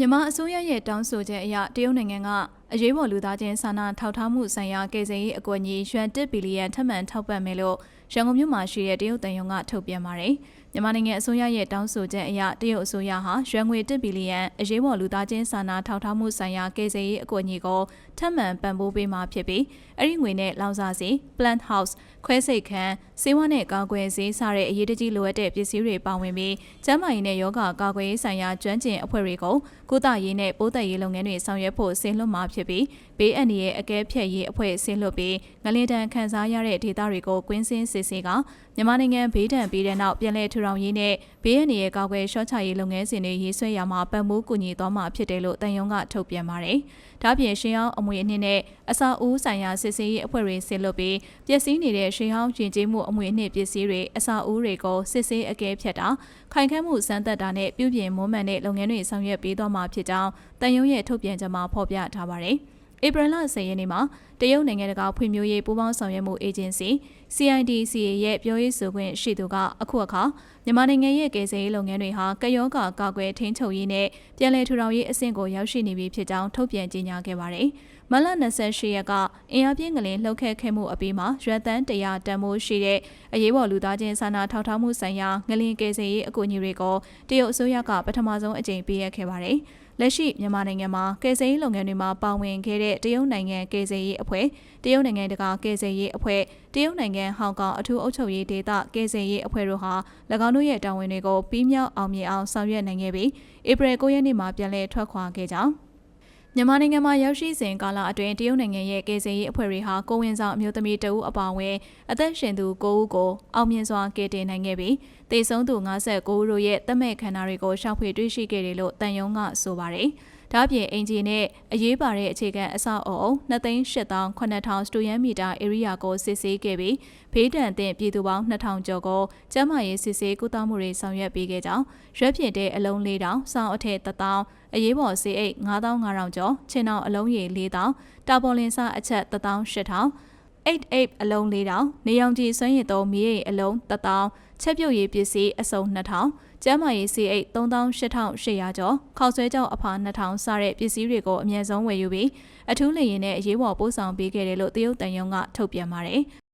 မြန်မာအစိုးရရဲ့တောင်းဆိုချက်အရတရုတ်နိုင်ငံကအရေးပေါ်လူသားချင်းစာနာထောက်ထားမှုဆိုင်ရာကယ်ဆယ်ရေးအကူအညီရွှန်1ဘီလီယံထပ်မံထောက်ပံ့မယ်လို့ရန်ကုန်မြို့မှာရှိတဲ့တရုတ်တန်ယုံကထုတ်ပြန်ပါတယ်။မြန်မာနိုင်ငံအစိုးရရဲ့တောင်းဆိုချက်အရတရုတ်အစိုးရဟာရွှန်ငွေ1ဘီလီယံအရေးပေါ်လူသားချင်းစာနာထောက်ထားမှုဆိုင်ရာကယ်ဆယ်ရေးအကူအညီကိုထပ်မံပံ့ပိုးပေးမှာဖြစ်ပြီးအဲ့ဒီငွေနဲ့လောင်စာဆီ plant house ခွဲစိတ်ခန်းစေဝါနဲ့ကာကွယ်ဆေးစတဲ့အရေးတကြီးလိုအပ်တဲ့ပစ္စည်းတွေပါဝင်ပြီးကျန်းမာရေးနဲ့ယောဂကာကွယ်ရေးဆိုင်ရာကျွမ်းကျင်အဖွဲ့တွေကိုကုသရေးနဲ့ပိုးသက်ရေးလုပ်ငန်းတွေဆောင်ရွက်ဖို့ဆင်လွတ်မှာဖြစ်ပြီးဘေးအန္တရာယ်အကဲဖြတ်ရေးအဖွဲ့ဆင်လွတ်ပြီးငလင်တန်ခန်းစားရတဲ့ဒေသတွေကိုကွင်းစင်းစစ်ဆေးကမြန်မာနိုင်ငံဘေးဒဏ်ပြီးတဲ့နောက်ပြည်내ထူထောင်ရေးနဲ့ဘေးအန္တရာယ်ကာကွယ်ရှော့ချရေးလုပ်ငန်းစဉ်တွေရေးဆွဲရမှာပတ်မိုးကူညီသွားမှာဖြစ်တယ်လို့တန်ယုံကထုတ်ပြန်ပါတယ်။ဒါ့ပြင်ရှင်းအောင်အမွေအနှစ်နဲ့အစာအုပ်ဆိုင်ရာစစ်ဆေးရေးအဖွဲ့တွေဆင်လွတ်ပြီးပျက်စီးနေတဲ့ရှင်းအောင်ယဉ်ကျေးမှုအမွေအနှစ်ပစ္စည်းတွေအစာအုပ်တွေကိုစစ်ဆေးအကဲဖြတ်တာခိုင်ခန့်မှုစမ်းသပ်တာနဲ့ပြုပြင်မွမ်းမံတဲ့လုပ်ငန်းတွေဆောင်ရွက်ပေးသွားမှာဖြစ်ကြောင်းတန်ယုံရဲ့ထုတ်ပြန်ချက်မှာဖော်ပြထားပါတယ်။ဧပြီလ10ရက်နေ့မှာတရုတ်နိုင်ငံတကာဖွံ့ဖြိုးရေးပူးပေါင်းဆောင်ရွက်မှုအေဂျင်စီ CIDCA ရဲ့ပြောရေးဆိုခွင့်ရှိသူကအခုအခါမြန်မာနိုင်ငံရဲ့ကယ်ဆယ်ရေးလုပ်ငန်းတွေဟာကယောဂါကာကွယ်ထိန်းချုပ်ရေးနဲ့ပြည်내ထူထောင်ရေးအဆင့်ကိုရောက်ရှိနေပြီဖြစ်ကြောင်းထုတ်ပြန်ကြေညာခဲ့ပါတယ်။ မလ28ရက်ကအင်အားပြင်းကလေးလှုပ်ခဲခဲ့မှုအပြီးမှာရွက်တန်း100တန်မိုးရှိတဲ့အရေးပေါ်လူသားချင်းစာနာထောက်ထားမှုဆိုင်ရာငလင်ကယ်ဆယ်ရေးအကူအညီတွေကိုတရုတ်အစိုးရကပထမဆုံးအကြိမ်ပေးအပ်ခဲ့ပါတယ်။လက်ရှိမြန်မာနိုင်ငံမှာကယ်ဆယ်ရေးလုပ်ငန်းတွေမှာပါဝင်ခဲ့တဲ့တရုတ်နိုင်ငံကယ်ဆယ်ရေးအဖွဲ့တရုတ်နိုင်ငံတကာကယ်ဆယ်ရေးအဖွဲ့တရုတ်နိုင်ငံဟောင်ကောင်အထူးအုပ်ချုပ်ရေးဒေသကယ်ဆယ်ရေးအဖွဲ့တို့ဟာ၎င်းတို့ရဲ့တာဝန်တွေကိုပြီးမြောက်အောင်မြင်အောင်ဆောင်ရွက်နိုင်ခဲ့ပြီးဧပြီ9ရက်နေ့မှာပြန်လည်ထွက်ခွာခဲ့ကြောင်း မြန်မာနိုင်ငံမှာရောက်ရှိစဉ်ကာလအတွင်းတရုတ်နိုင်ငံရဲ့ကယ်ဆယ်ရေးအဖွဲ့တွေဟာကိုဝင်ဆောင်အမျိုးသမီးတဦးအပါအဝင်အသက်ရှင်သူ9ဦးကိုအောင်မြင်စွာကယ်တင်နိုင်ခဲ့ပြီးတေဆုံးသူ59ဦးတို့ရဲ့တက်မဲ့ခန္ဓာတွေကိုရှောက်ဖွေတွေ့ရှိခဲ့တယ်လို့တန်ယုံကဆိုပါတယ်။ ဒါ့ပြင်အင်ဂျီနဲ့အရေးပါတဲ့အခြေခံအဆောက်အအုံ2,800,000စတူယန်မီတာဧရိယာကိုစစ်ဆေးခဲ့ပြီးဘေးဒဏ်သင့်ပြည်သူပေါင်း2,000ကျော်ကိုကျန်းမာရေးစစ်ဆေးကုသမှုတွေဆောင်ရွက်ပေးခဲ့ကြောင်းရွက်ဖြစ်တဲ့အလုံး၄000စောင်းအထက်1000အရေးပေါ်ဆေးအိတ်9500ကျော်ချင်းအောင်အလုံးရည်4000တာပေါ်လင်စအချက်18000 88အလုံး4000နေရောင်ခြည်စွမ်းရည်သုံးမီးရိပ်အလုံး1000ချက်ပြုတ်ရေးပစ္စည်းအစုံ2000ကျန်းမာရေးစီအိတ်38,800ကျော်ခောက်ဆွဲကြောက်အဖာ2000စတဲ့ပစ္စည်းတွေကိုအမြဲဆုံးဝယ်ယူပြီးအထူးလေရင်နဲ့အရေးပေါ်ပို့ဆောင်ပေးခဲ့တယ်လို့တရုတ်တန်ယုံကထုတ်ပြန်ပါတယ်။